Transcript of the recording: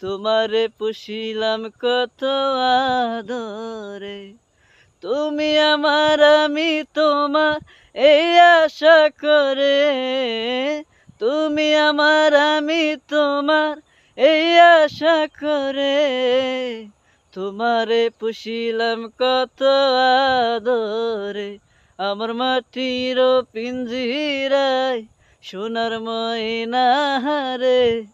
তোমারে পুষিলাম কত আদরে। তুমি আমার, আমি তোমার এই আশা করে। তুমি আমার, আমি তোমার এই আশা করে। তোমারে পুষিলাম কত আদরে। আমার মাটির পিঞ্জিরায় সোনার ময়না রে